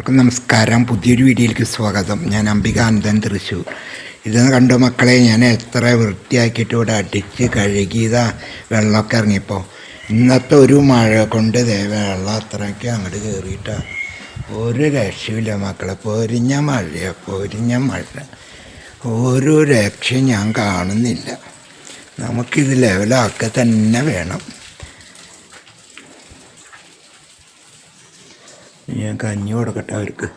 എല്ലാവർക്കും നമസ്കാരം. പുതിയൊരു വീഡിയോയിലേക്ക് സ്വാഗതം. ഞാൻ അംബികാനന്ദൻ തൃശ്ശൂർ ഇതെന്ന് കണ്ടു മക്കളെ ഞാൻ എത്ര വൃത്തിയാക്കിയിട്ട് ഇവിടെ അടിച്ച് കഴുകിയതാ വെള്ളമൊക്കെ ഇറങ്ങിയപ്പോൾ ഇന്നത്തെ ഒരു മഴ കൊണ്ട് വെള്ളം അത്രയ്ക്ക് അങ്ങോട്ട് കയറിയിട്ടാ ഒരു രക്ഷയില്ല മക്കളെ പൊരിഞ്ഞ മഴ പൊരിഞ്ഞ മഴ. ഒരു രക്ഷയും ഞാൻ കാണുന്നില്ല. നമുക്കിത് ലെവലാക്കുക തന്നെ വേണം. ഞാൻ കഞ്ഞി കൊടുക്കട്ടെ അവർക്ക്.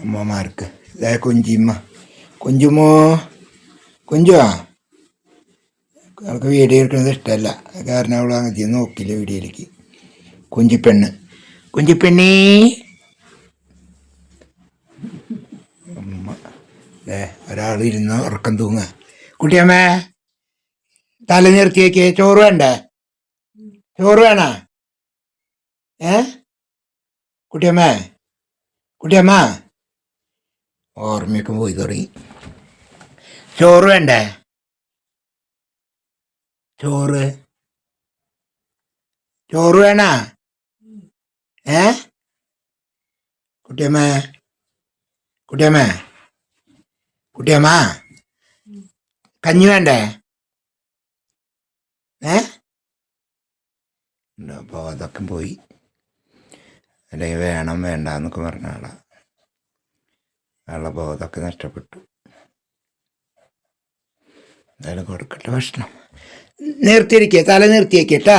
അമ്മമാർക്ക്. ഇതായ കുഞ്ചിമ്മ കുഞ്ചുമോ കുഞ്ചുവാ അവൾക്ക് വീഡിയോ എടുക്കുന്നത് ഇഷ്ടമല്ല. അത് കാരണം അവൾ അങ്ങനെ നോക്കില്ല വീഡിയോയിലേക്ക്. കുഞ്ചിപ്പെണ്ണ് കുഞ്ചിപ്പെണ്ണേ അമ്മ ഏ ഒരാൾ ഇരുന്ന് ഉറക്കം തൂങ്ങ കുട്ടിയമ്മേ തല നിർത്തിയേക്ക്. ചോറ് വേണ്ടേ? ചോറ് വേണ? ഏ? കുട്ടിയമ്മ കുട്ടിയമ്മ. ഓർമ്മയൊക്കെ പോയി തുടങ്ങി ചോറ് വേണ്ടേ? ചോറ്. ചോറ് വേണ? ഏ? കുട്ടിയമ്മ കുട്ടിയമ്മ. കുട്ടിയമ്മ കഞ്ഞി വേണ്ടേ? ഏ? അപ്പോൾ അതൊക്കെ പോയി. അല്ലെങ്കിൽ വേണം വേണ്ട എന്നൊക്കെ പറഞ്ഞ ആളാണ് ആളുടെ ബോധമൊക്കെ നഷ്ടപ്പെട്ടു. എന്തായാലും കൊടുക്കട്ടെ ഭക്ഷണം. നിർത്തിയിരിക്കുക തല നിർത്തിയേക്കട്ടാ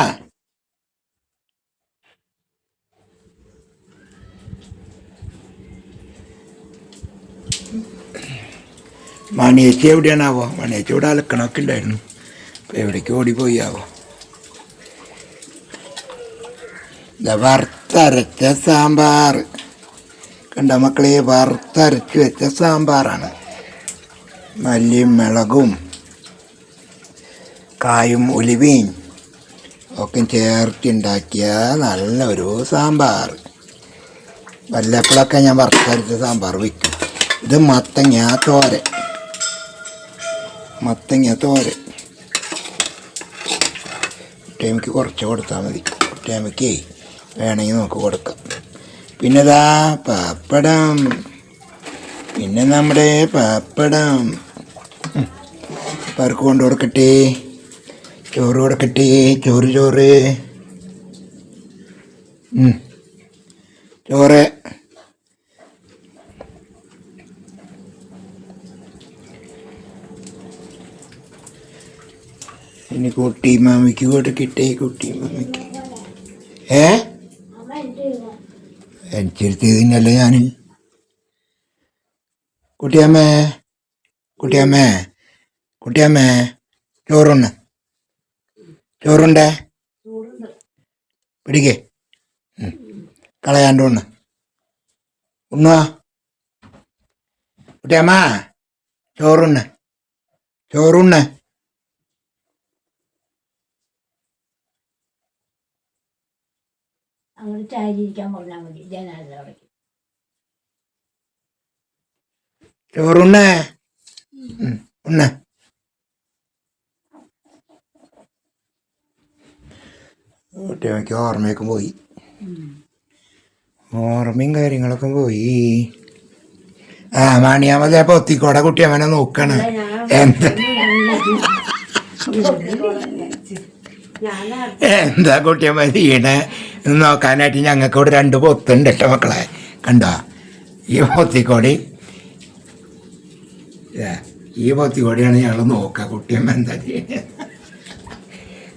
മണിയേച്ചി എവിടെയാണാവോ? മണിയേച്ചി ഇവിടെ അലക്കണമൊക്കെ ഉണ്ടായിരുന്നു. അപ്പോൾ എവിടേക്ക് ഓടിപ്പോയി ആവോ? വറുത്തരച്ച സാമ്പാർ. കണ്ട മക്കളെ വറുത്തരച്ച് വെച്ച സാമ്പാറാണ്. മല്ലിയും മിളകും കായും ഒലിവയും ഒക്കെ ചേർത്തുണ്ടാക്കിയ നല്ല ഒരു സാമ്പാർ. വല്ലപ്പോഴൊക്കെ ഞാൻ വറുത്തരച്ച സാമ്പാർ വയ്ക്കും ഇത് മത്തങ്ങ തോര മത്തങ്ങ തോര കുട്ടിയമ്മയ്ക്ക് കുറച്ച് കൊടുത്താൽ മതി. കുട്ടിയമ്മയ്ക്കേ വേണമെങ്കിൽ നമുക്ക് കൊടുക്കാം. പിന്നെ ഇതാ പപ്പടം. പിന്നെ നമ്മുടെ പപ്പടം. പേർക്ക് കൊണ്ട് കൊടുക്കട്ടെ. ചോറ് കൊടുക്കട്ടെ. ചോറ് ചോറ്. ചോറ്. ഇനി കുട്ടി മാമിക്ക് കൊടുക്കട്ടെ കുട്ടി മാമിക്ക് ഏ? എനിച്ചെടുത്തതിനല്ല ഞാൻ കുട്ടിയമ്മേ കുട്ടിയമ്മേ കുട്ടിയമ്മേ ചോറുണ്ട് ചോറുണ്ടേ? പിടിക്കേ. കളയാണ്ട് ഒന്ന് ഉണ്ണുവാ. കുട്ടിയമ്മ ചോറുണ്ട് ചോറുണ്ട് അങ്ങോട്ട് ചാരിയിരിക്കാൻ പറഞ്ഞാൽ മതി. ജനാല അവിടേക്ക് ചോറുണ്ണേ. ഉണ്ണേ. ഓർമ്മയൊക്കെ പോയി. ഓർമ്മയും കാര്യങ്ങളൊക്കെ പോയി. ആ മാണിയാമതേ പൊത്തിക്കോടെ കുട്ടിയമ്മനെ നോക്കാണ്. എന്താ? എന്താ കുട്ടിയമ്മ ചെയ്യണേ നോക്കാനായിട്ട് ഞങ്ങൾക്ക് ഇവിടെ രണ്ട് പൊത്തുണ്ട് കേട്ടോ മക്കളെ. കണ്ടോ? ഈ പൊത്തിക്കോടി. ഈ പൊത്തിക്കോടിയാണ് ഞങ്ങൾ നോക്കുക കുട്ടിയമ്മ എന്താ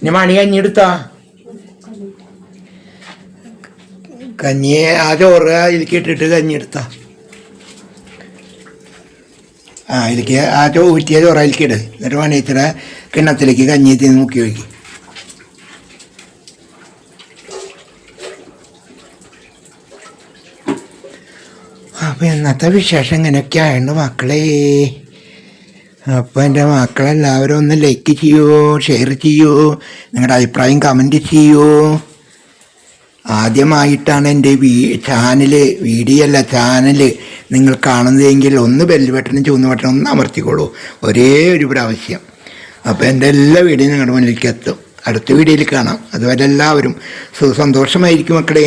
ഇനി മണി കഞ്ഞി എടുത്തോ? കഞ്ഞി ആ ചോറ് ഇതിലേക്ക് ഇട്ടിട്ട് കഞ്ഞി ആ ഇതിലേക്ക് ആ ചോ ഊറ്റിയ ചോറ് അതിലേക്ക് എന്നിട്ട് മണിയച്ചിടെ കിണ്ണത്തിലേക്ക് കഞ്ഞി തിന്ന് മുക്കി വയ്ക്കും അപ്പോൾ ഇന്നത്തെ വിശേഷം ഇങ്ങനെയൊക്കെയാണ് മക്കളെ. അപ്പോൾ എന്റെ മക്കളെല്ലാവരും ഒന്ന് ലൈക്ക് ചെയ്യൂ ഷെയർ ചെയ്യൂ നിങ്ങളുടെ അഭിപ്രായം കമന്റ് ചെയ്യൂ. ആദ്യമായിട്ടാണ് എന്റെ വീ ചാനൽ വീഡിയോ അല്ല ചാനൽ നിങ്ങൾ കാണുന്നതെങ്കിൽ ഒന്ന് ബെല്ല് ബട്ടണും ചുവന്ന ബട്ടണും ഒന്ന് അമർത്തിക്കോളൂ. ഒരേ ഒരു പ്രാവശ്യം. അപ്പോൾ എന്റെ എല്ലാ വീഡിയോയും നിങ്ങളുടെ മുന്നിലേക്ക് എത്തും. അടുത്ത വീഡിയോയിൽ കാണാം. അതുവരെ എല്ലാവരും സുഖസന്തോഷമായിരിക്കും മക്കളെ.